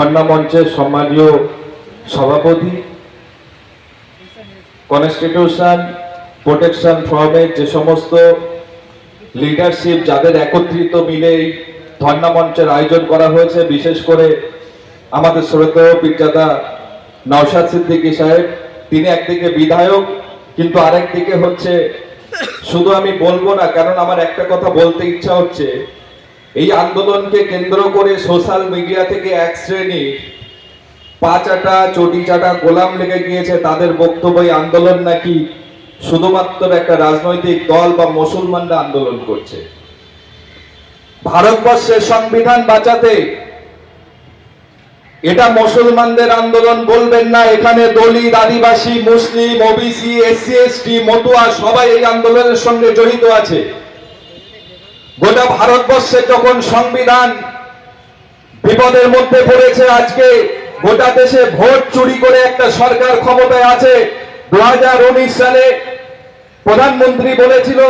ধর্ণা মঞ্চের সম্মানীয় সভাপতি কনস্টিটিউশন প্রোটেকশন ফর্মের যে সমস্ত লিডারশিপ যাদের একত্রিত মিলে এই ধর্ণা মঞ্চের আয়োজন করা হয়েছে, বিশেষ করে আমাদের শ্রদ্ধেয় পিজ্জাদা নওশাদ সিদ্দিকী সাহেব, তিনি একদিকে বিধায়ক, কিন্তু আরেকদিকে হচ্ছে, শুধু আমি বলব না কারণ আমার একটা কথা বলতে ইচ্ছা হচ্ছে এই আন্দোলনকে কেন্দ্র করে সোশ্যাল মিডিয়া থেকে এক শ্রেণি পাচাটা, চটিচাটা গোলাম লেগে গিয়েছে। তাদের বক্তব্য আন্দোলন নাকি শুধুমাত্র একটা রাজনৈতিক দল বা মুসলমানরা আন্দোলন করছে। ভারতবর্ষের সংবিধান বাঁচাতে এটা মুসলমানদের আন্দোলন বলবেন না। এখানে Dalit, Adivasi, Muslim, OBC, SC, ST, Matua সবাই এই আন্দোলনের সঙ্গে জড়িত আছে। গোটা ভারতবর্ষে যখন সংবিধান বিপদের মধ্যে পড়েছে আজকে, গোটা দেশে ভোট চুরি করে একটা সরকার ক্ষমতায় আছে। দু হাজার উনিশ সালে প্রধানমন্ত্রী বলেছিল,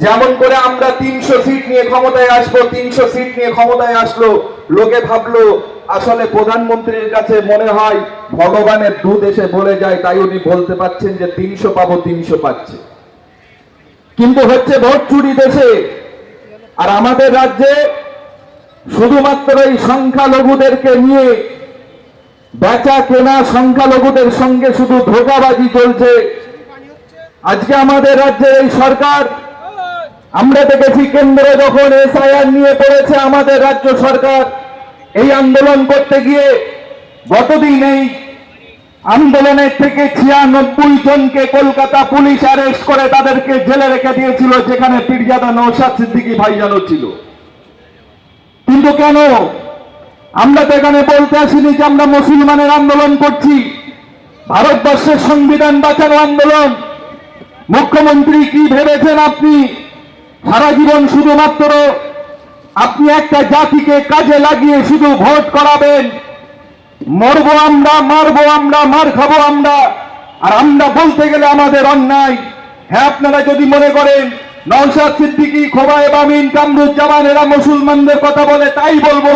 যেমন করে আমরা তিনশো সিট নিয়ে ক্ষমতায় আসব, তিনশো সিট নিয়ে ক্ষমতায় আসলো। লোকে ভাবলো, আসলে প্রধানমন্ত্রীর কাছে মনে হয় ভগবানের দুধ এসে বলে যায়, তাই উনি বলতে পাচ্ছেন যে তিনশো পাবো, তিনশো পাচ্ছে। কিন্তু হচ্ছে ভোট চুরি দেশে। আর আমাদের রাজ্যে শুধুমাত্র এই সংখ্যালঘুদেরকে নিয়ে বেচা কেনা সংখ্যালঘুদের সঙ্গে শুধু ধোকাবাজি চলছে। আজকে আমাদের রাজ্যের এই সরকার, আমরা দেখেছি কেন্দ্রে যখন এসআইআর নিয়ে পড়েছে আমাদের রাজ্য সরকার, এই আন্দোলন করতে গিয়ে গতদিন এই আন্দোলনের থেকে ছিয়ানব্বই জনকে কলকাতা পুলিশ অ্যারেস্ট করে তাদেরকে জেলে রেখে দিয়েছিল, যেখানে পীরজাদা নৌসাদ সিদ্দিকী ভাইজানও ছিল। কিন্তু কেন? আমরা তো এখানে বলতে আসিনি যে আমরা মুসলমানের আন্দোলন করছি। ভারতবর্ষের সংবিধান বাঁচানো আন্দোলন। মুখ্যমন্ত্রী কি ভেবেছেন আপনি? সারা জীবন শুধুমাত্র আপনি একটা জাতিকে কাজে লাগিয়ে শুধু ভোট করাবেন। মরবো আমরা, মারবো আমরা, মার খাব আমরা। আর আমরা বলতে গেলে আমাদের অন্যায়। হ্যাঁ আপনারা যদি মনে করেন, নওশাদ সিদ্দিকি, খোবায় বামিন, কামরুজ্জামান, এরা মুসলমানদের কথা বলে, তাই বলব,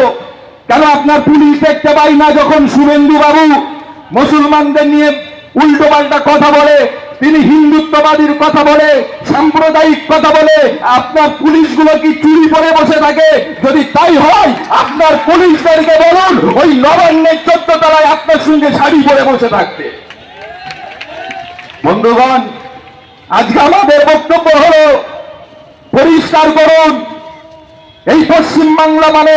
কেন আপনার পুলিশ দেখতে পাই না যখন শুভেন্দু বাবু? মুসলমানদের নিয়ে উল্টো পাল্টা কথা বলে তিনি হিন্দুত্ববাদীর কথা বলে, সাম্প্রদায়িক কথা বলে, আপনার পুলিশগুলো কি চুরি করে বসে থাকে? যদি তাই হয়, আপনার পুলিশদেরকে বলুন, ওই নবান্নের চোদ্দ তলায় আপনার সঙ্গে শাড়ি পরে বসে থাকতে বন্ধুগণ, আজকে আমাদের বক্তব্য হলো, পরিষ্কার করুন, এই পশ্চিম বাংলা মানে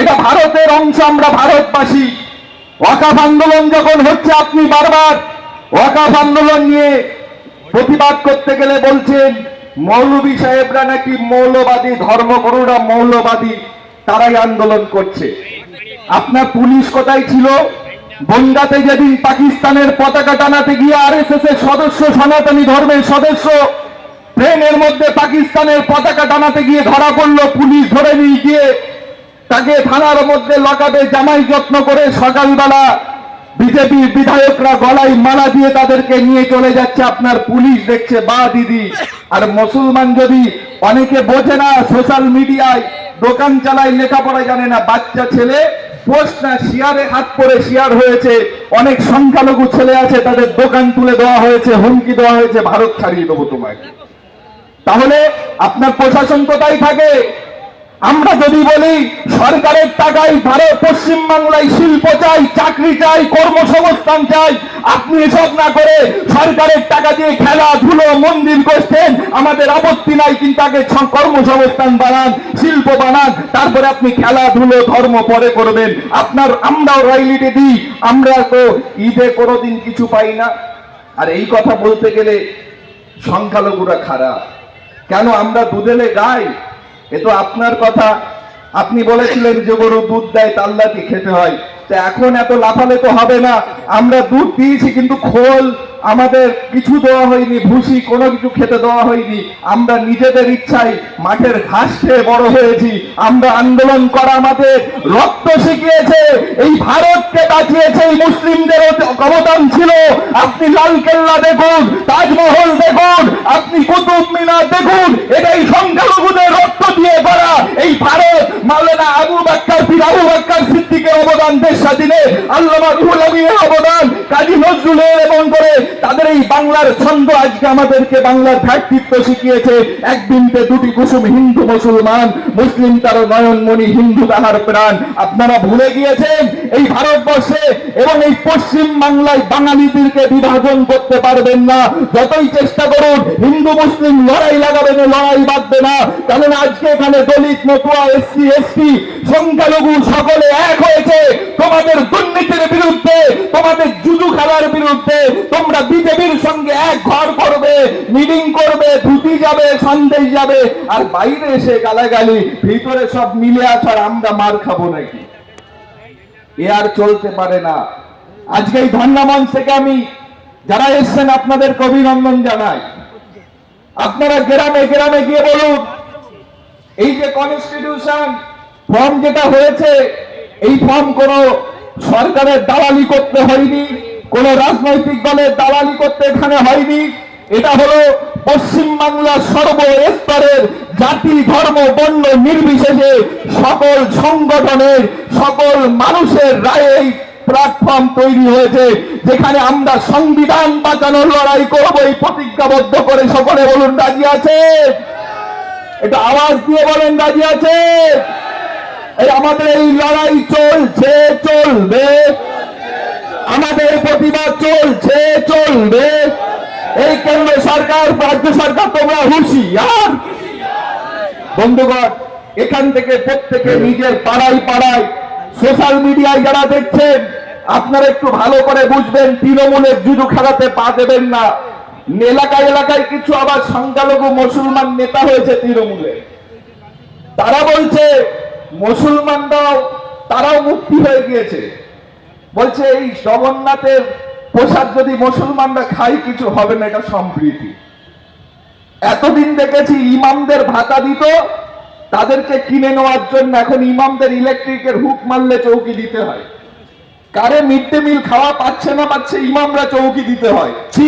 এটা ভারতের অংশ, আমরা ভারতবাসী। ওয়াকাফ আন্দোলন যখন হচ্ছে, আপনি বারবার ওয়াকাফ আন্দোলন নিয়ে প্রতিবাদ করতে গেলে বলছেন, মৌলবী সাহেবরা নাকি মৌলবাদী ধর্মগুরুরা মৌলবাদী, তারাই আন্দোলন করছে। আপনার পুলিশ কোথায় ছিল? বনগাতে যেদিন পাকিস্তানের পতাকা টানাতে গিয়ে আরএসএস এর সদস্য, সনাতনী ধর্মের সদস্য, ট্রেনের মধ্যে পাকিস্তানের পতাকা টানাতে গিয়ে ধরা পড়ল, পুলিশ ধরে নিয়ে গিয়ে তাকে থানার মধ্যে লকাবে জামাই যত্ন করে সকালবেলা বিজেপির বিধায়করা গলায় মালা দিয়ে তাদেরকে নিয়ে চলে যাচ্ছে। আপনার পুলিশ দেখছে, বা দিদি। আর মুসলমান যদি অনেকে বোঝে না সোশ্যাল মিডিয়ায়, দোকান চালায়, লেখাপড়া জানে না, বাচ্চা ছেলে, পোস্ট না, শিয়ারে হাত পরে শিয়ার হয়েছে, অনেক সংখ্যালঘু ছেলে আছে, তাদের দোকান তুলে দেওয়া হয়েছে, হুমকি দেওয়া হয়েছে, ভারত ছাড়িয়ে দেবো তোমাকে তাহলে আপনার প্রশাসন কোথায় থাকে? আমরা যদি বলি, সরকারের টাকায় ভারত পশ্চিম বাংলায় শিল্প চাই, চাকরি চাই, কর্মসংস্থান চাই, আপনি এসব না করে সরকারের টাকা দিয়ে খেলাধুলো মন্দির করছেন আমাদের আপত্তি নাই, কিন্তু আগে কর্মসংস্থান বানান, শিল্প বানান, তারপরে আপনি খেলাধুলো ধর্ম পরে করবেন। আপনার, আমরাও রয়্যালিটি দিই, আমরা তো ঈদে কোনোদিন কিছু পাই না। আর এই কথা বলতে গেলে সংখ্যালঘুরা খারাপ। কেন আমরা দুধেলে গাই? এ তো আপনার কথা। আপনি বলেছিলেন যে গরু দুধ দেয় তাল্লাতি খেতে হয়। তা এখন এত লাফালে তো হবে না। আমরা দুধ দিয়েছি, কিন্তু খোল আমাদের কিছু দেওয়া হয়নি, ভুসি কোনো কিছু খেতে দেওয়া হয়নি। আমরা নিজেদের ইচ্ছায় মাঠের ঘাস খেয়ে বড় হয়েছি। আমরা আন্দোলন করা আমাদের রক্ত শিখিয়েছে, এই ভারতকে বাঁচিয়েছে, এই মুসলিমদের অবদান ছিল। আপনি লাল কেল্লা দেখুন, তাজমহল দেখুন, আপনি কুতুব মিনার দেখুন, এটাই সংখ্যালঘুদের রক্ত দিয়ে করা এই ভারত মাওলানা আবু বাক্কার পীর আবু বাক্কার সিদ্দিকের অবদান দেশ স্বাধীনে। আল্লামা রুহুল অবদান কাজী নজরুলের এবং করে তাদের এই বাংলার ছন্দ আজকে আমাদেরকে বাংলার ভ্রাতৃত্ব শিখিয়েছে। এক বিনতে দুটি কুসুম হিন্দু মুসলমান, মুসলিম তার নয়নমণি হিন্দু তাহার প্রাণ। আপনারা ভুলে গিয়েছেন, এই ভারতবর্ষে এবং এই পশ্চিম বাংলায় বাঙালিদেরকে বিভাজন করতে পারবেন না। যতই চেষ্টা করুন, হিন্দু, মুসলিম লড়াই লাগাবেন, লড়াই বাঁধবে না। কারণ আজকে এখানে দলিত মতুয়া এসসি, এসটি, সংখ্যালঘু সকলে এক হয়েছে। তোমাদের দুর্নীতির বিরুদ্ধে, তোমাদের জুজু খেলার বিরুদ্ধে তোমরা বিজেপির সঙ্গে এক ঘর করবে, মিটিং করবে, ধুতি যাবে, সন্দেশ যাবে, আর বাইরে এসে গালাগালি, ভিতরে সব মিলে আছে আর আমরা মার খাব নাকি? এ আর চলতে পারে না। আজকে এই ধর্ণা মঞ্চ থেকে আমি যারা এসছেন আপনাদেরকে অভিনন্দন জানাই। আপনারা গ্রামে গ্রামে গিয়ে বলুন, এই যে কনস্টিটিউশন ফর্ম যেটা হয়েছে, এই ফর্ম কোন সরকারের দালালি করতে হয়নি, কোন রাজনৈতিক দলের দালালি করতে এখানে হয়নি। এটা হলো পশ্চিম বাংলার সর্বস্তরের জাতি, ধর্ম, বর্ণ নির্বিশেষে সকল সংগঠনের, সকল মানুষের রায়ে প্ল্যাটফর্ম তৈরি হয়েছে, যেখানে আমরা সংবিধান বাঁচানোর লড়াই করব, এই প্রতিজ্ঞাবদ্ধ করে সকলে বলুন, রাজি আছে? এটা আওয়াজ দিয়ে বলেন, রাজি আছে? আমাদের এই লড়াই চলছে, চলবে। আমাদের প্রতিবাদ চলছে, চলবে। এই কেন্দ্র সরকার, রাজ্য সরকার, তোমরা হুঁশিয়ার। বন্ধুগণ, এখান থেকে প্রত্যেকে নিজের পাড়ায় পাড়ায় সোশ্যাল মিডিয়ায় যারা দেখছেন, আপনারা একটু ভালো করে বুঝবেন, তৃণমূলের জুজু খেলাতে পা দেবেন না। এলাকায় এলাকায় কিছু আবার সংখ্যালঘু মুসলমান নেতা হয়েছে তৃণমূলে। তারা বলছে মুসলমানরাও তারাও মুক্তি হয়ে গিয়েছে। বলছে, এই জগন্নাথের প্রসাদ যদি মুসলমানরা খাই কিছু হবে না, এটা সম্প্রীতি। এতদিন দেখেছি ইমামদের ভাতা দিত, তাদেরকে কিনে নেওয়ার জন্য এখন ইমামদের ইলেকট্রিকের হুক মারলে চৌকি দিতে হয়। কারে মিড ডে মিল খাওয়া পাচ্ছে না পাচ্ছে, ইমামরা চৌকি দিতে হয়। ছি,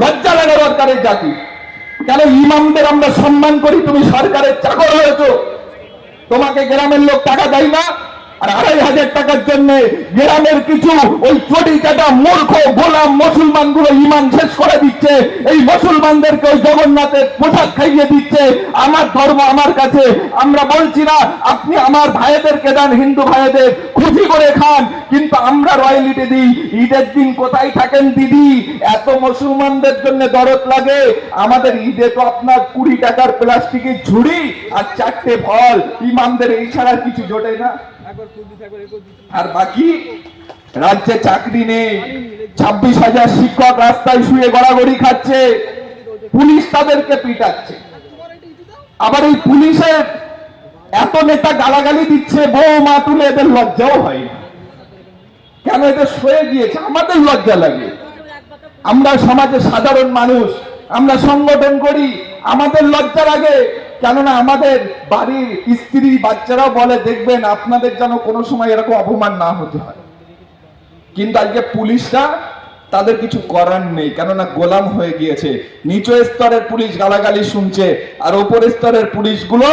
লজ্জা লাগা দরকারের জাতি। কেন ইমামদের আমরা সম্মান করি? তুমি সরকারের চাকর হয়েছো। তোমাকে গ্রামের লোক টাকা দেয় না আর আড়াই হাজার টাকার জন্য গ্রামের কিছু ওই চটি কাটা মূর্খ গোলাম মুসলমানগুলো ইমান শেষ করে দিচ্ছে। এই মুসলমানদেরকে ওই জগন্নাথের পোশাক খাইয়ে দিচ্ছে। আমার ধর্ম আমার কাছে। আমরা বলছি না, আপনি আমার ভাইদেরকে দেন, হিন্দু ভাইদের। খুশি করে খান, কিন্তু আমরা রয়্যালিটি দিই। ঈদের দিন কোথায় থাকেন দিদি? এত মুসলমানদের জন্য দরদ লাগে। আমাদের ঈদে তো আপনার কুড়ি টাকার প্লাস্টিকের ঝুড়ি আর চারটে ফল। ইমামদের এই ছাড়া কিছু জোটে না। আর বাকি? রাজ্যে চাকরি নেই। ছাব্বিশ হাজার শিক্ষক রাস্তায় শুয়ে গড়াগড়ি খাচ্ছে। পুলিশ তাদেরকে পিটাচ্ছে। আবার এই পুলিশের এত নেতা গালাগালি দিচ্ছে বউ মা তুলে এদের লজ্জাও হয় কেন এদের সয়ে গিয়েছে? আমাদের লজ্জা লাগে। আমরা সমাজে সাধারণ মানুষ, আমরা সংগঠন করি, আমাদের লজ্জা লাগে। কেননা আমাদের বাড়ির স্ত্রী, বাচ্চারাও বলে, দেখবেন আপনাদের যেন কোনো সময় এরকম অপমান না হতে হয়। কিন্তু আজকে পুলিশরা তাদের কিছু করার নেই, কেননা গোলাম হয়ে গিয়েছে। নিচু স্তরের পুলিশ গালাগালি শুনছে, আর ওপর স্তরের পুলিশগুলো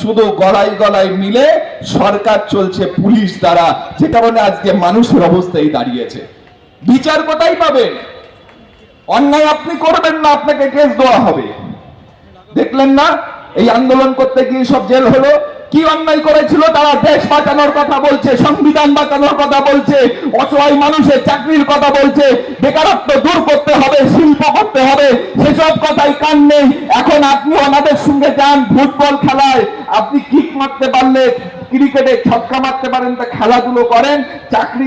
শুধু গলায় গলায় মিলে সরকার চলছে পুলিশ দ্বারা, যে কারণে আজকে মানুষের অবস্থায় দাঁড়িয়েছে। বিচার কোথায় পাবেন? অন্যায় আপনি করবেন না, আপনাকে কেস দেওয়া হবে। দেখলেন না? এই আন্দোলন করতে গিয়ে সব জেল হলো। কি অন্যায় করেছিল? তারা দেশ বাঁচানোর কথা বলছে, সংবিধান বাঁচানোর কথা বলছে অসহায় মানুষের চাকরির কথা বলছে, বেকারত্ব দূর করতে হবে, শিল্প করতে হবে। সেসব কথাই কান নেই। এখন আপনি ওনাদের সঙ্গে যান ফুটবল খেলায়। আপনি কিক মারতে পারলে, ক্রিকেটে ছক্কা মারতে পারেন, তা খেলাধুলো করেন, চাকরি